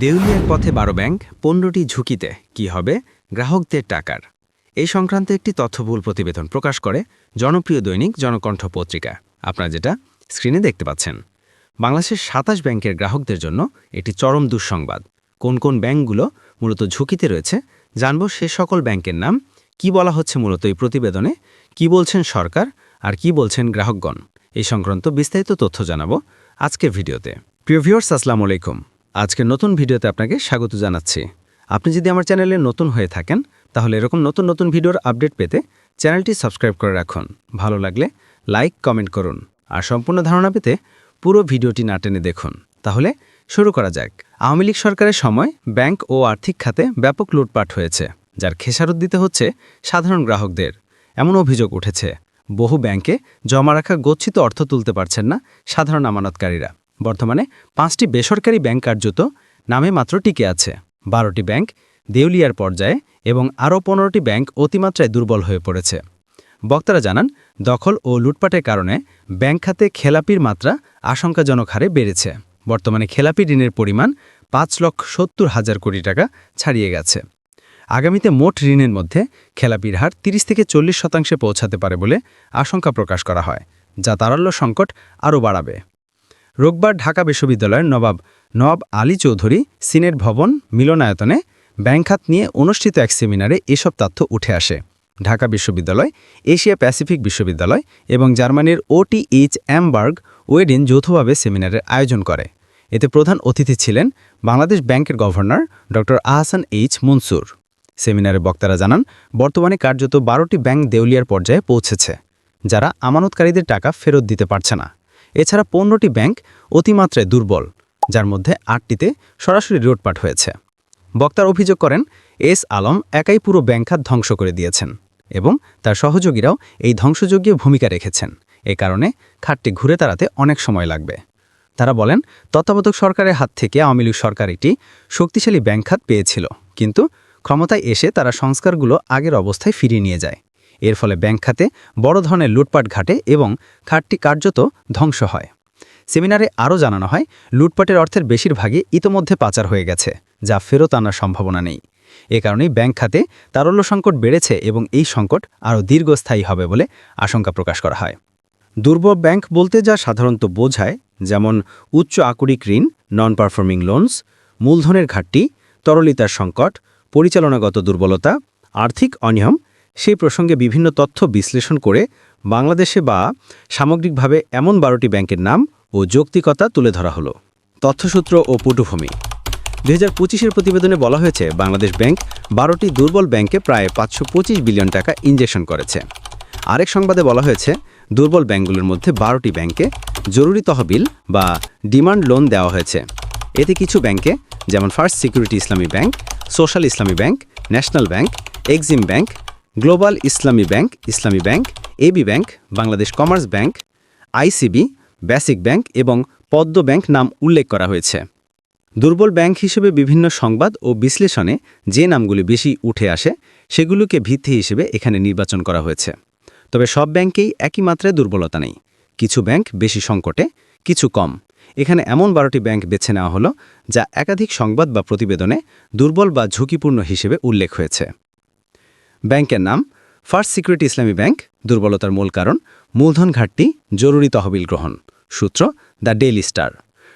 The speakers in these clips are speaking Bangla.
দেউলিয়ার পথে বারো ব্যাংক, পণ্যটি ঝুঁকিতে, কি হবে? গ্রাহকদের টাকার। এই সংক্রান্ত একটি তথ্যবহুল প্রতিবেদন প্রকাশ করে জনপ্রিয় দৈনিক জনকণ্ঠ পত্রিকা। আপনারা যেটা স্ক্রিনে দেখতে পাচ্ছেন। বাংলাদেশের সাতাশ ব্যাংকের গ্রাহকদের জন্য এটি চরম দুঃসংবাদ। কোন কোন ব্যাংকগুলো মূলত ঝুঁকিতে রয়েছে, জানব সে সকল ব্যাংকের নাম, কি বলা হচ্ছে মূলত এই প্রতিবেদনে, কি বলছেন সরকার, আর কি বলছেন গ্রাহকগণ। এই সংক্রান্ত বিস্তারিত তথ্য জানাব আজকের ভিডিওতে। প্রিয় ভিউয়ার্স, আসসালামু আলাইকুম। আজকের নতুন ভিডিওতে আপনাকে স্বাগত জানাচ্ছি। আপনি যদি আমার চ্যানেলে নতুন হয়ে থাকেন, তাহলে এরকম নতুন নতুন ভিডিওর আপডেট পেতে চ্যানেলটি সাবস্ক্রাইব করে রাখুন। ভালো লাগলে লাইক, কমেন্ট করুন। আর সম্পূর্ণ ধারণা পেতে পুরো ভিডিওটি না টেনে দেখুন। তাহলে শুরু করা যাক। আওয়ামী লীগ সরকারের সময় ব্যাংক ও আর্থিক খাতে ব্যাপক লুটপাট হয়েছে, যার খেসারত দিতে হচ্ছে সাধারণ গ্রাহকদের। এমন অভিযোগ উঠেছে। বহু ব্যাংকে জমা রাখা গচ্ছিত অর্থ তুলতে পারছেন না সাধারণ আমানতকারীরা। বর্তমানে পাঁচটি বেসরকারি ব্যাংক কার্যত নামে মাত্র টিকে আছে। বারোটি ব্যাংক দেউলিয়ার পর্যায়ে এবং আরও পনেরোটি ব্যাংক অতিমাত্রায় দুর্বল হয়ে পড়েছে। বক্তারা জানান, দখল ও লুটপাটের কারণে ব্যাংক খাতে খেলাপির মাত্রা আশঙ্কাজনক হারে বেড়েছে। বর্তমানে খেলাপি ঋণের পরিমাণ পাঁচ লক্ষ সত্তর হাজার কোটি টাকা ছাড়িয়ে গেছে। আগামীতে মোট ঋণের মধ্যে খেলাপির হার ৩০ থেকে চল্লিশ শতাংশে পৌঁছাতে পারে বলে আশঙ্কা প্রকাশ করা হয়, যা তারল্য সংকট আরও বাড়াবে। রোববার ঢাকা বিশ্ববিদ্যালয়ের নবাব নবাব আলী চৌধুরী সিনেট ভবন মিলনায়তনে ব্যাংক খাত নিয়ে অনুষ্ঠিত এক সেমিনারে এসব তথ্য উঠে আসে। ঢাকা বিশ্ববিদ্যালয়, এশিয়া প্যাসিফিক বিশ্ববিদ্যালয় এবং জার্মানির ওটিএইচ অ্যামবার্গ ওয়েডিন যৌথভাবে সেমিনারের আয়োজন করে। এতে প্রধান অতিথি ছিলেন বাংলাদেশ ব্যাংকের গভর্নর ড. আহসান এইচ মনসুর। সেমিনারে বক্তারা জানান, বর্তমানে কার্যত বারোটি ব্যাংক দেউলিয়ার পর্যায়ে পৌঁছেছে, যারা আমানতকারীদের টাকা ফেরত দিতে পারছে না। এছাড়া পনেরোটি ব্যাংক অতিমাত্রায় দুর্বল, যার মধ্যে আটটিতে সরাসরি লুটপাট হয়েছে। বক্তার অভিযোগ করেন, এস আলম একাই পুরো ব্যাংক খাত ধ্বংস করে দিয়েছেন এবং তার সহযোগীরাও এই ধ্বংসযোগ্য ভূমিকা রেখেছেন। এ কারণে খাতটি ঘুরে দাঁড়াতে অনেক সময় লাগবে। তারা বলেন, তত্ত্বাবধায়ক সরকারের হাত থেকে আওয়ামী লীগ সরকার একটি শক্তিশালী ব্যাংক খাত পেয়েছিল, কিন্তু ক্ষমতায় এসে তারা সংস্কারগুলো আগের অবস্থায় ফিরিয়ে নিয়ে যায়। এর ফলে ব্যাংক খাতে বড় ধরনের লুটপাট ঘাটে এবং খাতটি কার্যত ধ্বংস হয়। সেমিনারে আরও জানানো হয়, লুটপাটের অর্থের বেশিরভাগই ইতোমধ্যে পাচার হয়ে গেছে, যা ফেরত আনার সম্ভাবনা নেই। এ কারণেই ব্যাংক খাতে তারল্য সংকট বেড়েছে এবং এই সংকট আরও দীর্ঘস্থায়ী হবে বলে আশঙ্কা প্রকাশ করা হয়। দুর্বল ব্যাংক বলতে যা সাধারণত বোঝায়, যেমন উচ্চ আকরিক ঋণ নন পারফর্মিং লোনস মূলধনের ঘাটতি, তরলিতার সংকট, পরিচালনাগত দুর্বলতা, আর্থিক অনিয়ম সেই প্রসঙ্গে বিভিন্ন তথ্য বিশ্লেষণ করে বাংলাদেশে বা সামগ্রিকভাবে এমন বারোটি ব্যাংকের নাম ও যৌক্তিকতা তুলে ধরা হলো। তথ্যসূত্র ও পটুভূমি। দুই হাজার পঁচিশের প্রতিবেদনে বলা হয়েছে, বাংলাদেশ ব্যাংক বারোটি দুর্বল ব্যাংকে প্রায় পাঁচশো পঁচিশ বিলিয়ন টাকা ইনজেকশন করেছে। আরেক সংবাদে বলা হয়েছে, দুর্বল ব্যাংকগুলোর মধ্যে বারোটি ব্যাংকে জরুরি তহবিল বা ডিমান্ড লোন দেওয়া হয়েছে। এতে কিছু ব্যাংকে, যেমন first security Islami bank, social Islami bank, national bank, Exim bank global Islami bank Islami bank AB bank, Bangladesh commerce bank ICB basic bank এবং পদ্ম ব্যাংক নাম উল্লেখ করা হয়েছে। দুর্বল ব্যাংক হিসেবে বিভিন্ন সংবাদ ও বিশ্লেষণে যে নামগুলি বেশি উঠে আসে, সেগুলোকে ভিত্তি হিসেবে এখানে নির্বাচন করা হয়েছে। তবে সব ব্যাংকেই একই মাত্রায় দুর্বলতা নেই। কিছু ব্যাংক বেশি সংকটে, কিছু কম। এখানে এমন বারোটি ব্যাংক বেছে নেওয়া হলো, যা একাধিক সংবাদ বা প্রতিবেদনে দুর্বল বা ঝুঁকিপূর্ণ হিসেবে উল্লেখ হয়েছে। ব্যাংকের নাম ফার্স্ট সিকিউরিটি ইসলামী ব্যাংক, দুর্বলতার মূল কারণ, মূলধন ঘাটতি, জরুরি তহবিল গ্রহণ। সূত্র, দ্য ডেইলি স্টার।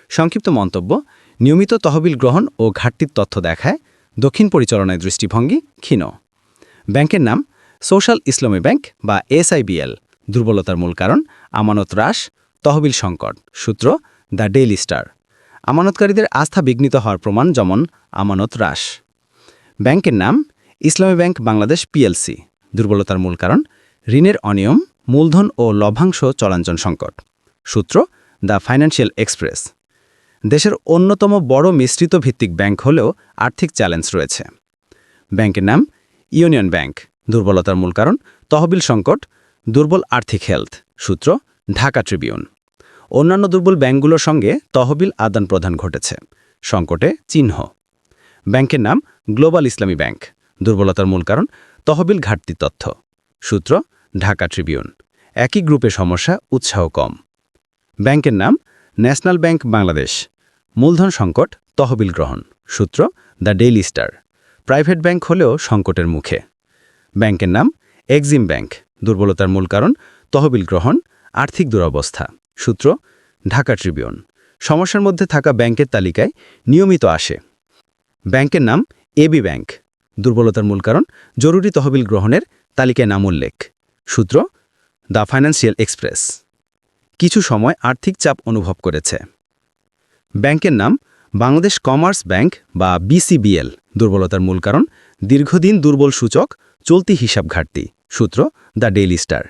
সংক্ষিপ্ত মন্তব্য, নিয়মিত তহবিল গ্রহণ ও ঘাটতির তথ্য দেখায় দক্ষিণ পরিচালনায় দৃষ্টিভঙ্গি ক্ষীণ। ব্যাংকের নাম, সোশ্যাল ইসলামী ব্যাংক বা এসআইবিএল, দুর্বলতার মূল কারণ, আমানত হ্রাস, তহবিল সংকট। সূত্র, দ্য ডেইলি স্টার। আমানতকারীদের আস্থা বিঘ্নিত হওয়ার প্রমাণ যেমন, আমানত হ্রাস। ব্যাংকের নাম ইসলামী ব্যাংক বাংলাদেশ পিএলসি। দুর্বলতার মূল কারণ, ঋণের অনিয়ম, মূলধন ও লভ্যাংশ চলাঞ্চল সংকট। সূত্র, দ্য ফাইন্যান্সিয়াল এক্সপ্রেস। দেশের অন্যতম বড় মিশ্রিত ভিত্তিক ব্যাংক হলেও আর্থিক চ্যালেঞ্জ রয়েছে। ব্যাংকের নাম ইউনিয়ন ব্যাংক। দুর্বলতার মূল কারণ, তহবিল সংকট, দুর্বল আর্থিক হেলথ। সূত্র, ঢাকা ট্রিবিউন। অন্যান্য দুর্বল ব্যাংকগুলোর সঙ্গে তহবিল আদান প্রদান ঘটেছে। সংকটে চিহ্ন। ব্যাংকের নাম গ্লোবাল ইসলামী ব্যাংক। দুর্বলতার মূল কারণ তহবিল ঘাটতি তথ্য। সূত্র, ঢাকা ট্রিবিউন। একই গ্রুপে সমস্যা, উৎসাহ কম। ব্যাংকের নাম, ন্যাশনাল ব্যাংক বাংলাদেশ। মূলধন সংকট, তহবিল গ্রহণ। সূত্র, the Daily Star. Private bank হলেও সংকটের মুখে। ব্যাংকের নাম, এক্সিম ব্যাংক। দুর্বলতার মূল কারণ, তহবিল গ্রহণ, আর্থিক দুরবস্থা। সূত্র, ঢাকা ট্রিবিউন। সমস্যার মধ্যে থাকা ব্যাংকের তালিকায় নিয়মিত আসে। ব্যাংকের নাম এবি ব্যাংক। দুর্বলতার মূল কারণ, জরুরি তহবিল গ্রহণের তালিকায় নাম উল্লেখ। সূত্র, দ্য ফাইন্যান্সিয়াল এক্সপ্রেস। কিছু সময় আর্থিক চাপ অনুভব করেছে। ব্যাংকের নাম, বাংলাদেশ কমার্স ব্যাংক বা বিসিবিএল, দুর্বলতার মূল কারণ, দীর্ঘদিন দুর্বল সূচক, চলতি হিসাব ঘাটতি। সূত্র, দ্য ডেইলি স্টার।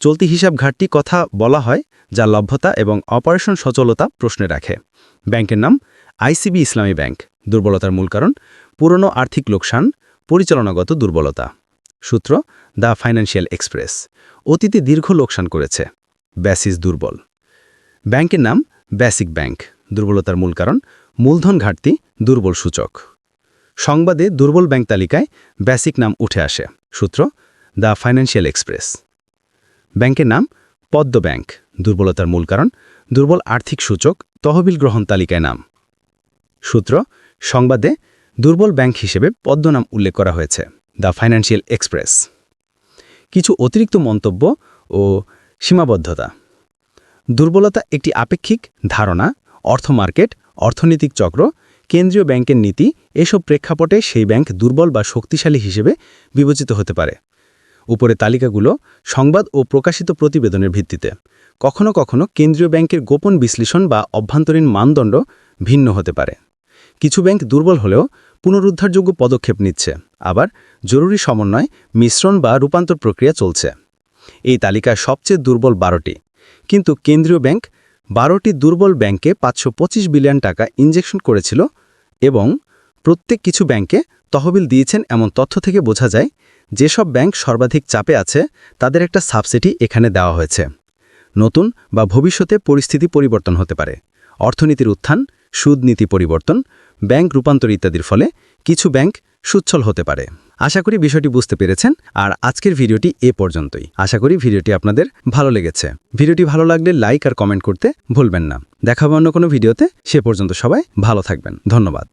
চলতি হিসাব ঘাটতি কথা বলা হয়, যা লভ্যতা এবং অপারেশন সচলতা প্রশ্নে রাখে। ব্যাংকের নাম, আইসিবি ইসলামী ব্যাংক। দুর্বলতার মূল কারণ, পুরনো আর্থিক লোকসান পরিচালনাগত দুর্বলতা। সূত্র, দ্য ফাইন্যান্সিয়াল এক্সপ্রেস। অতীতে দীর্ঘ লোকসান করেছে। ব্যাসিস দুর্বল। ব্যাংকের নাম বেসিক ব্যাংক। দুর্বলতার মূল কারণ, মূলধন ঘাটতি, দুর্বল সূচক। সংবাদে দুর্বল ব্যাংক তালিকায় বেসিক নাম উঠে আসে। সূত্র, দ্য ফাইন্যান্সিয়াল এক্সপ্রেস। ব্যাংকের নাম পদ্ম ব্যাংক। দুর্বলতার মূল কারণ, দুর্বল আর্থিক সূচক, তহবিল গ্রহণ তালিকায় নাম। সূত্র, সংবাদে দুর্বল ব্যাংক হিসেবে পদ্মনাম উল্লেখ করা হয়েছে, দ্য ফাইন্যান্সিয়াল এক্সপ্রেস। কিছু অতিরিক্ত মন্তব্য ও সীমাবদ্ধতা। দুর্বলতা একটি আপেক্ষিক ধারণা, অর্থ মার্কেট, অর্থনৈতিক চক্র, কেন্দ্রীয় ব্যাংকের নীতি, এসব প্রেক্ষাপটে সেই ব্যাংক দুর্বল বা শক্তিশালী হিসেবে বিবেচিত হতে পারে। উপরে তালিকাগুলো সংবাদ ও প্রকাশিত প্রতিবেদনের ভিত্তিতে। কখনো কখনো কেন্দ্রীয় ব্যাংকের গোপন বিশ্লেষণ বা অভ্যন্তরীণ মানদণ্ড ভিন্ন হতে পারে। কিছু ব্যাংক দুর্বল হলেও পুনরুদ্ধারযোগ্য পদক্ষেপ নিচ্ছে। আবার জরুরি সমন্বয়, মিশ্রণ বা রূপান্তর প্রক্রিয়া চলছে। এই তালিকায় সবচেয়ে দুর্বল বারোটি। কিন্তু কেন্দ্রীয় ব্যাংক বারোটি দুর্বল ব্যাংকে পাঁচশো পঁচিশ বিলিয়ন টাকা ইনজেকশন করেছিল এবং প্রত্যেক কিছু ব্যাংকে তহবিল দিয়েছেন এমন তথ্য থেকে বোঝা যায়, যেসব ব্যাংক সর্বাধিক চাপে আছে, তাদের একটা সাবসিডি এখানে দেওয়া হয়েছে। নতুন বা ভবিষ্যতে পরিস্থিতি পরিবর্তন হতে পারে। অর্থনীতির উত্থান সুদ নীতি পরিবর্তন, ব্যাংক রূপান্তর ইত্যাদির ফলে কিছু ব্যাংক সুচ্ছল হতে পারে। আশা করি বিষয়টি বুঝতে পেরেছেন, আর আজকের ভিডিওটি এ পর্যন্তই। আশা করি ভিডিওটি আপনাদের ভালো লেগেছে। ভিডিওটি ভালো লাগলে লাইক আর কমেন্ট করতে ভুলবেন না। দেখাবো অন্য কোনো ভিডিওতে, সে পর্যন্ত সবাই ভালো থাকবেন। ধন্যবাদ।